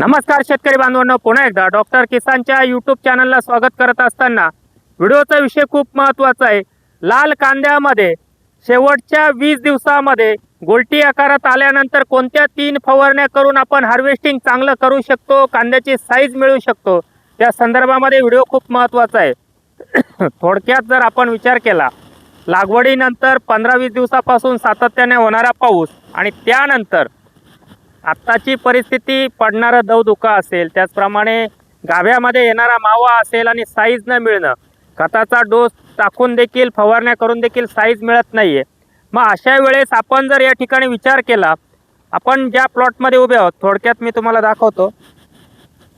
नमस्कार शेतकरी बांधवांनो पुन्हा एकदा डॉक्टर किसानच्या यूट्यूब चॅनलला स्वागत करत असताना व्हिडिओचा विषय खूप महत्त्वाचा आहे. लाल कांद्यामध्ये शेवटच्या वीस दिवसामध्ये गोलटी आकारात आल्यानंतर कोणत्या तीन फवारण्या करून आपण हार्वेस्टिंग चांगलं करू शकतो कांद्याची साईज मिळू शकतो? त्या संदर्भामध्ये व्हिडिओ खूप महत्त्वाचा आहे. थोडक्यात जर आपण विचार केला लागवडीनंतर पंधरा वीस दिवसापासून सातत्याने होणारा पाऊस आणि त्यानंतर आत्ताची परिस्थिती पडणारं दवदुका असेल त्याचप्रमाणे गाभ्यामध्ये येणारा मावा असेल आणि साईज न मिळणं खताचा डोस टाकून देखील फवारण्या करून देखील साईज मिळत नाही आहे मग अशा वेळेस आपण जर या ठिकाणी विचार केला आपण ज्या प्लॉटमध्ये उभे आहोत थोडक्यात मी तुम्हाला दाखवतो.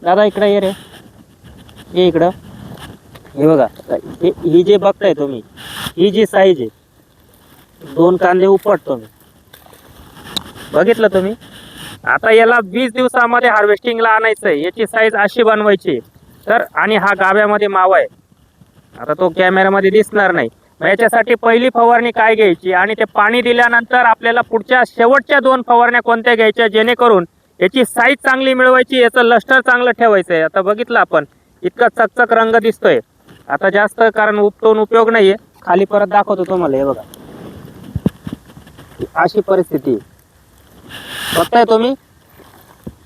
दादा इकडं ये रे. ये इकडं. हे बघा ही जे बघताय तुम्ही ही जी साईज आहे दोन कांदे उपटतो मी. बघितलं तुम्ही? आता याला वीस दिवसामध्ये हार्वेस्टिंगला आणायचं आहे याची साईज अशी बनवायची. तर आणि हा गाव्यामध्ये मावा आहे. आता तो कॅमेऱ्यामध्ये दिसणार नाही. याच्यासाठी पहिली फवारणी काय घ्यायची? आणि ते पाणी दिल्यानंतर आपल्याला पुढच्या शेवटच्या दोन फवारण्या कोणत्या घ्यायच्या? जेणेकरून याची साईज चांगली मिळवायची याचं लष्टर चांगलं ठेवायचं आहे. आता बघितलं आपण. इतका चकचक रंग दिसतोय. आता जास्त कारण उपटून उपयोग नाहीये. खाली परत दाखवतो तुम्हाला हे बघा. अशी परिस्थिती आहे. बघताय तुम्ही?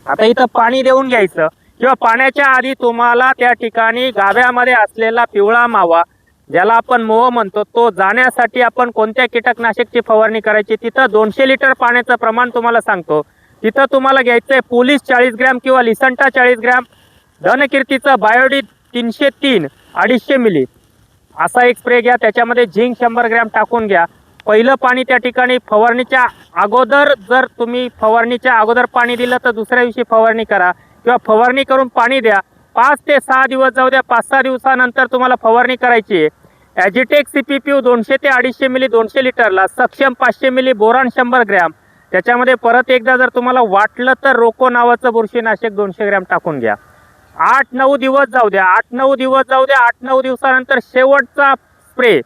आता इथं पाणी देऊन घ्यायचं. किंवा पाण्याच्या आधी तुम्हाला त्या ठिकाणी गाव्यामध्ये असलेला पिवळा मावा ज्याला आपण मोह म्हणतो तो जाण्यासाठी आपण कोणत्या कीटकनाशकची फवारणी करायची तिथं दोनशे लिटर पाण्याचं प्रमाण तुम्हाला सांगतो. तिथं तुम्हाला घ्यायचंय पोलीस चाळीस ग्रॅम किंवा लिसंटा चाळीस ग्रॅम धनकीर्तीचं बायोडी तीनशे तीन अडीचशे मिली. असा एक स्प्रे घ्या त्याच्यामध्ये झिंक शंभर ग्रॅम टाकून घ्या. पहिलं पाणी त्या ठिकाणी फवारणीच्या अगोदर जर तुम्ही फवारणीच्या अगोदर पाणी दिलं तर दुसऱ्या दिवशी फवारणी करा. किंवा फवारणी करून पाणी द्या. पाच ते सहा दिवस जाऊ द्या. पाच सहा दिवसानंतर तुम्हाला फवारणी करायची आहे. Agitech C P P U दोनशे ते अडीचशे मिली दोनशे लिटरला सक्षम पाचशे मिली बोरान शंभर ग्रॅम. त्याच्यामध्ये परत एकदा जर तुम्हाला वाटलं तर रोको नावाचं बुरशीनाशक दोनशे ग्रॅम टाकून घ्या. आठ नऊ दिवस जाऊ द्या. आठ नऊ दिवस जाऊ द्या. आठ नऊ दिवसानंतर शेवटचा स्प्रे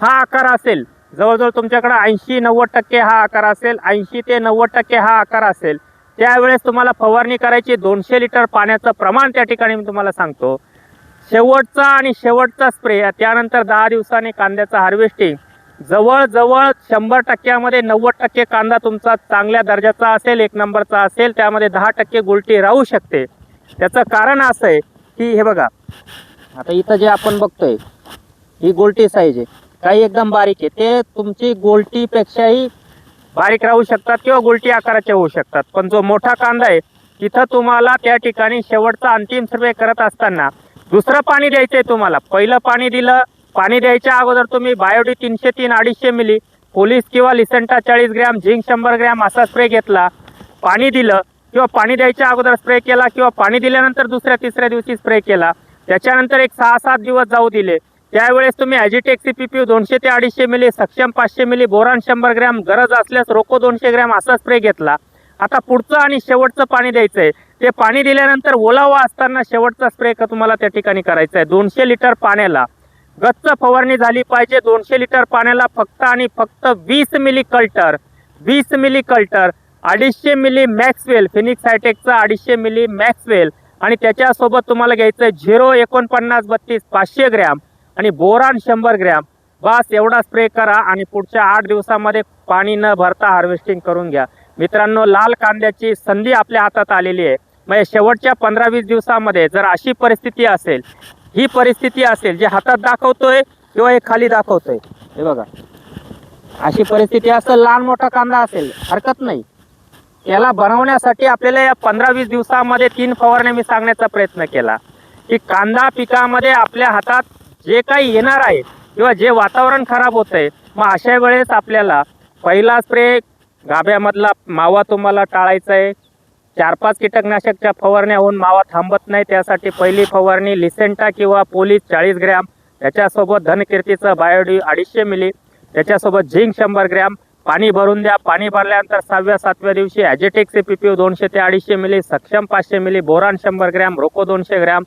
हा आकार असेल. जवळजवळ तुमच्याकडे ऐंशी नव्वद टक्के हा आकार असेल ऐंशी ते नव्वद टक्के हा आकार असेल. त्यावेळेस तुम्हाला फवारणी करायची दोनशे लिटर पाण्याचं प्रमाण त्या ठिकाणी मी तुम्हाला सांगतो. शेवटचा आणि शेवटचा स्प्रे त्यानंतर दहा दिवसांनी कांद्याचं हार्वेस्टिंग. जवळजवळ शंभर टक्क्यामध्ये नव्वद टक्के कांदा तुमचा चांगल्या दर्जाचा असेल एक नंबरचा असेल त्यामध्ये दहा टक्के गुलटी राहू शकते. त्याचं कारण असं आहे की हे बघा आता इथं जे आपण बघतोय ही गुलटी साईज आहे. काही एकदम बारीक आहे. ते तुमची गोलटीपेक्षाही बारीक राहू शकतात किंवा गोलटी आकाराचे होऊ शकतात. पण जो मोठा कांदा आहे तिथं तुम्हाला त्या ठिकाणी शेवटचा अंतिम सर्वे करत असताना दुसरं पाणी द्यायचंय तुम्हाला. पहिलं पाणी दिलं पाणी द्यायच्या अगोदर तुम्ही बायोडी तीनशे तीन अडीचशे मिली पोलीस किंवा लिसेंटा चाळीस ग्रॅम झिंक शंभर ग्रॅम असा स्प्रे घेतला पाणी दिलं किंवा पाणी द्यायच्या अगोदर स्प्रे केला किंवा पाणी दिल्यानंतर दुसऱ्या तिसऱ्या दिवशी स्प्रे केला. त्याच्यानंतर एक सहा सात दिवस जाऊ दिले. त्यावेळेस तुम्ही ॲजिटेक सी पी पी दोनशे ते अडीचशे मिली सक्षम पाचशे मिली बोरान शंभर ग्रॅम गरज असल्यास रोको दोनशे ग्रॅम असा स्प्रे घेतला. आता पुढचं आणि शेवटचं पाणी द्यायचं आहे ते पाणी दिल्यानंतर ओलावा असताना शेवटचा स्प्रे तुम्हाला त्या ठिकाणी करायचा आहे दोनशे लिटर पाण्याला. गच्च फवारणी झाली पाहिजे. दोनशे लिटर पाण्याला फक्त आणि फक्त वीस मिली कल्टर. वीस मिली कल्टर. अडीचशे मिली मॅक्सवेल. फिनिक्स हायटेकचा अडीचशे मिली मॅक्सवेल. आणि त्याच्यासोबत तुम्हाला घ्यायचं आहे झिरो एकोणपन्नास बत्तीस पाचशे ग्रॅम. आणि बोरान शंभर ग्रॅम. बस एवढा स्प्रे करा आणि पुढच्या आठ दिवसामध्ये पाणी न भरता हार्वेस्टिंग करून घ्या. मित्रांनो लाल कांद्याची संधी आपल्या हातात आलेली आहे. म्हणजे शेवटच्या पंधरा वीस दिवसामध्ये जर अशी परिस्थिती असेल ही परिस्थिती असेल जे हातात दाखवतोय किंवा हे खाली दाखवतोय. हे बघा. अशी परिस्थिती असेल लहान मोठा कांदा असेल हरकत नाही. याला बनवण्यासाठी आपल्याला या पंधरा वीस दिवसामध्ये तीन फवारण्या मी सांगण्याचा प्रयत्न केला. की कांदा पिकामध्ये आपल्या हातात जे काही येणार आहे किंवा जे वातावरण खराब होत आहे मग अशा वेळेस आपल्याला पहिला स्प्रे गाभ्यामधला मावा तुम्हाला टाळायचा आहे चार पाच कीटकनाशकच्या फवारण्या होऊन मावा थांबत नाही त्यासाठी पहिली फवारणी लिसेंटा किंवा पोलीस चाळीस ग्रॅम त्याच्यासोबत धनकीर्तीचं बायोडी अडीचशे मिली त्याच्यासोबत झिंक शंभर ग्रॅम. पाणी भरून द्या पाणी भरल्यानंतर सहाव्या सातव्या दिवशी ॲजेटेक्स पी पी दोनशे ते अडीचशे मिली सक्षम पाचशे मिली बोरान शंभर ग्रॅम रोको दोनशे ग्रॅम.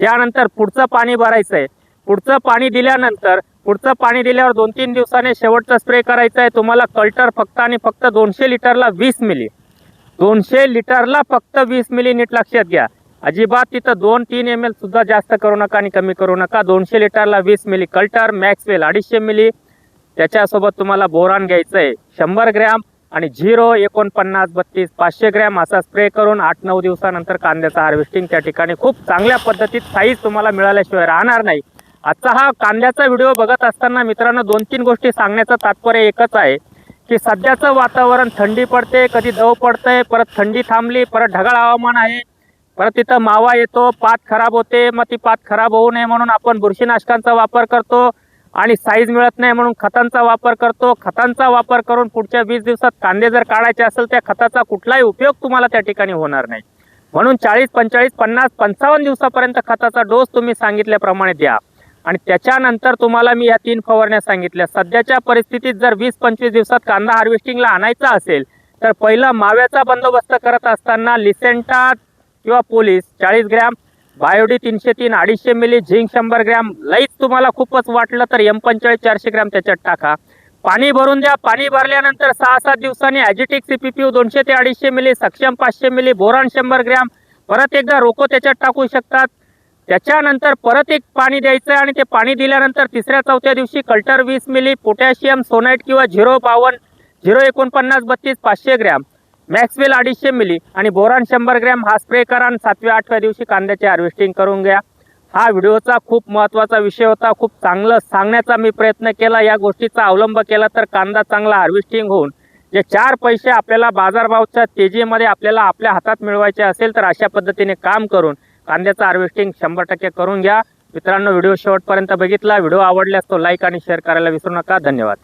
त्यानंतर पुढचं पाणी भरायचं आहे पुढचं पाणी दिल्यानंतर पुढचं पाणी दिल्यावर दोन तीन दिवसाने शेवटचा स्प्रे करायचा आहे. तुम्हाला कल्टर फक्त आणि फक्त दोनशे लिटरला वीस मिली. दोनशे लिटरला फक्त वीस मिली नीट लक्षात घ्या. अजिबात तिथं दोन तीन एम एल सुद्धा जास्त करू नका आणि कमी करू नका. दोनशे लिटरला वीस मिली. कल्टर मॅक्सवेल अडीचशे मिली. त्याच्यासोबत तुम्हाला बोरान घ्यायचं आहे शंभर ग्रॅम आणि झिरो एकोणपन्नास बत्तीस पाचशे ग्रॅम असा स्प्रे करून आठ नऊ दिवसानंतर कांद्याचं हार्वेस्टिंग त्या ठिकाणी खूप चांगल्या पद्धतीत साईज तुम्हाला मिळाल्याशिवाय राहणार नाही. आजचा हा कांद्याचा व्हिडिओ बघत असताना मित्रांनो दोन तीन गोष्टी सांगण्याचं तात्पर्य एकच आहे की सध्याचं वातावरण थंडी पडते कधी दव पडतंय परत थंडी थांबली परत ढगाळ हवामान आहे परत तिथं मावा येतो पात खराब होते मग ती पात खराब होऊ नये म्हणून आपण बुरशीनाशकांचा वापर करतो आणि साईज मिळत नाही म्हणून खतांचा वापर करतो. खतांचा वापर करून पुढच्या वीस दिवसात कांदे जर काढायचे असेल त्या खताचा कुठलाही उपयोग तुम्हाला त्या ठिकाणी होणार नाही. म्हणून चाळीस पंचाळीस पन्नास पंचावन्न दिवसापर्यंत खताचा डोस तुम्ही सांगितल्याप्रमाणे द्या. आणि त्याच्यानंतर तुम्हाला मी या तीन फवारण्या सांगितल्या. सध्याच्या परिस्थितीत जर वीस पंचवीस दिवसात कांदा हार्वेस्टिंगला आणायचा असेल तर पहिला माव्याचा बंदोबस्त करत असताना लिसेंटा किंवा पोलीस चाळीस ग्रॅम बायोडी तीनशे तीन अडीचशे मिली झिंक शंभर ग्रॅम लईच तुम्हाला खूपच वाटलं तर एम पंचेचाळीस चारशे ग्रॅम त्याच्यात टाका. पाणी भरून द्या. पाणी भरल्यानंतर सहा सात दिवसांनी ॲजिटिक सीपीपीयू दोनशे ते अडीचशे मिली सक्षम पाचशे मिली बोरान शंभर ग्रॅम परत एकदा रोको त्याच्यात टाकू शकतात. त्याच्यानंतर परत एक पाणी द्यायचं आणि ते पाणी दिल्यानंतर तिसऱ्या चौथ्या दिवशी कल्टर वीस मिली पोटॅशियम सोनाईट किंवा झिरो बावन्न झिरो एकोणपन्नास बत्तीस पाचशे ग्रॅम मॅक्सवेल अडीचशे मिली आणि बोरान शंभर ग्रॅम हा स्प्रे करा आणि सातव्या आठव्या दिवशी कांद्याचे हार्वेस्टिंग करून घ्या. हा व्हिडिओचा खूप महत्त्वाचा विषय होता. खूप चांगलं सांगण्याचा मी प्रयत्न केला. या गोष्टीचा अवलंब केला तर कांदा चांगला हार्वेस्टिंग होऊन जे चार पैसे आपल्याला बाजारभावच्या तेजीमध्ये आपल्याला आपल्या हातात मिळवायचे असेल तर अशा पद्धतीने काम करून कांद्याचं हार्वेस्टिंग शंभर टक्के करून घ्या. मित्रांनो व्हिडिओ शेवटपर्यंत बघितला. व्हिडिओ आवडल्यास तो लाईक आणि शेअर करायला विसरू नका. धन्यवाद.